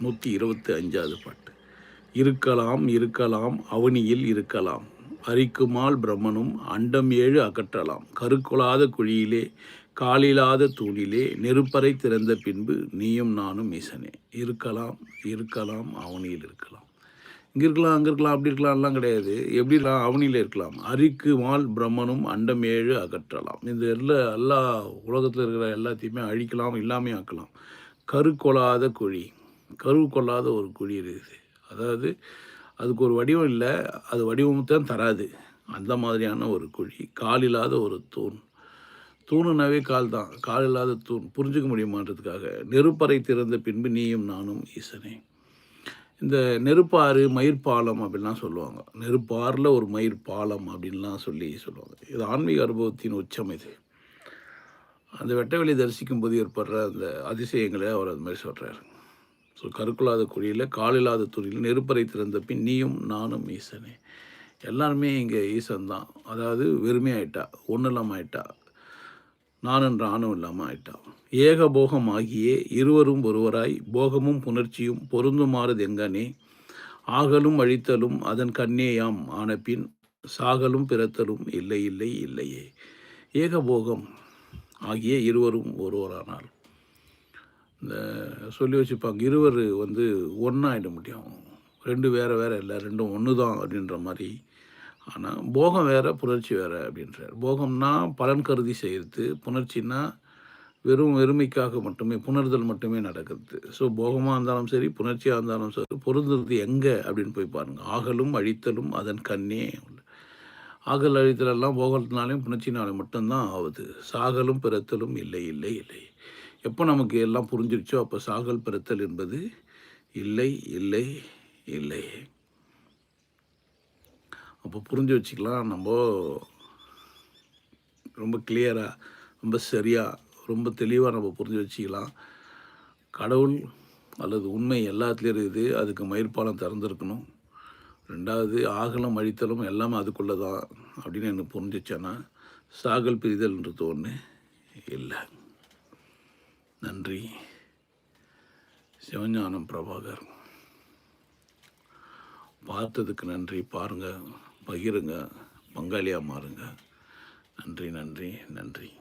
நூற்றி இருபத்தி அஞ்சாவது பாட்டு. இருக்கலாம் இருக்கலாம் அவனியில் இருக்கலாம். அரிக்குமால் பிரம்மனும் அண்டம் ஏழு அகற்றலாம். கருக்குலாத குழியிலே காலில்லாத தூணிலே நெருப்பறை திறந்த பின்பு நீயும் நானும் ஈசனே. இருக்கலாம் இருக்கலாம் அவனியில் இருக்கலாம். இங்கே இருக்கலாம் அங்கே இருக்கலாம் அப்படி இருக்கலாம்லாம் கிடையாது. எப்படி இருக்கலாம்? அவனியில் இருக்கலாம். அரிக்கு மால் பிரம்மனும் அண்டம் ஏழு அகற்றலாம். இந்த எல்லா எல்லா உலகத்தில் இருக்கிற எல்லாத்தையுமே அழிக்கலாம் இல்லாமே ஆக்கலாம் கருக்கொலாத குழி கருவு கொள்ளாத ஒரு குழி இருக்குது. அதாவது அதுக்கு ஒரு வடிவம் இல்லை அது வடிவம் தராது. அந்த மாதிரியான ஒரு குழி கால் இல்லாத ஒரு தூண். தூணுனாவே கால் தான் கால் இல்லாத தூண். புரிஞ்சுக்க முடியுமான்றதுக்காக நெருப்பறை திறந்த பின்பு நீயும் நானும் ஈசனே. இந்த நெருப்பாறு மயிர்பாலம் அப்படின்லாம் சொல்லுவாங்க. நெருப்பாறில் ஒரு மயிர் பாலம் அப்படின்லாம் சொல்லி சொல்லுவாங்க. இது ஆன்மீக அனுபவத்தின் உச்சம் இது. அந்த வெட்டவெளி தரிசிக்கும் போது ஏற்படுற அந்த அதிசயங்களை அவர் அது மாதிரி சொல்கிறார் ஸோ கருக்குலாத குழியில் காலில்லாத துறையில் நெருப்பறை திறந்த பின் நீயும் நானும் ஈசனே. எல்லாருமே இங்கே ஈசன் தான் அதாவது வெறுமையாயிட்டா ஒன்றும் இல்லாமல் ஆயிட்டா நானுன்ற ஆணும் இல்லாமல் ஆயிட்டான் ஏக போகம் ஆகியே இருவரும் ஒருவராய் போகமும் புணர்ச்சியும் பொருந்துமாறுது எங்கனே. ஆகலும் அழித்தலும் அதன் கண்ணேயாம் ஆன பின் சாகலும் பிறத்தலும் இல்லை இல்லை இல்லையே. ஏகபோகம் ஆகிய இருவரும் ஒருவரானால். சொல்லி வச்சுப்பாங்க. இருவர் வந்து ஒன்றாயிட முடியும். ரெண்டு வேறு வேறு இல்லை ரெண்டும் ஒன்று தான் அப்படின்ற மாதிரி. ஆனால் போகம் வேறு புணர்ச்சி வேறு அப்படின்றார். போகம்னா பலன் கருதி செய்கிறது. புணர்ச்சின்னா வெறும் வெறுமைக்காக மட்டுமே புணர்தல் மட்டுமே நடக்கிறது. ஸோ போகமாக இருந்தாலும் சரி புணர்ச்சியாக இருந்தாலும் சரி பொருந்துறது எங்கே அப்படின்னு போய் பாருங்கள் ஆகலும் அழித்தலும் அதன் கண்ணே ஆகல் அழித்தலெல்லாம் போகத்தினாலையும் புணர்ச்சினாலும் மட்டும்தான் ஆகுது. சாகலும் பிறத்தலும் இல்லை இல்லை இல்லை. எப்போ நமக்கு எல்லாம் புரிஞ்சிருச்சோ அப்போ சாகல் பெறுத்தல் என்பது இல்லை இல்லை இல்லை. அப்போ புரிஞ்சு வச்சுக்கலாம். நம்ம ரொம்ப கிளியராக ரொம்ப சரியாக ரொம்ப தெளிவாக நம்ம புரிஞ்சு வச்சுக்கலாம். கடவுள் அல்லது உண்மை எல்லாத்துலேயும் இருக்குது. அதுக்கு மயிர்பாலம் திறந்துருக்கணும். ரெண்டாவது ஆகலம் அழித்தலும் எல்லாமே அதுக்குள்ளே தான் அப்படின்னு எனக்கு புரிஞ்சிச்சேன்னா சாகல் பிரிதல்ன்றது ஒன்று நன்றி. சிவஞானம் பிரபாகர். பார்த்ததுக்கு நன்றி. பாருங்கள் பகிருங்க பங்காளியாக மாறுங்க. நன்றி நன்றி நன்றி.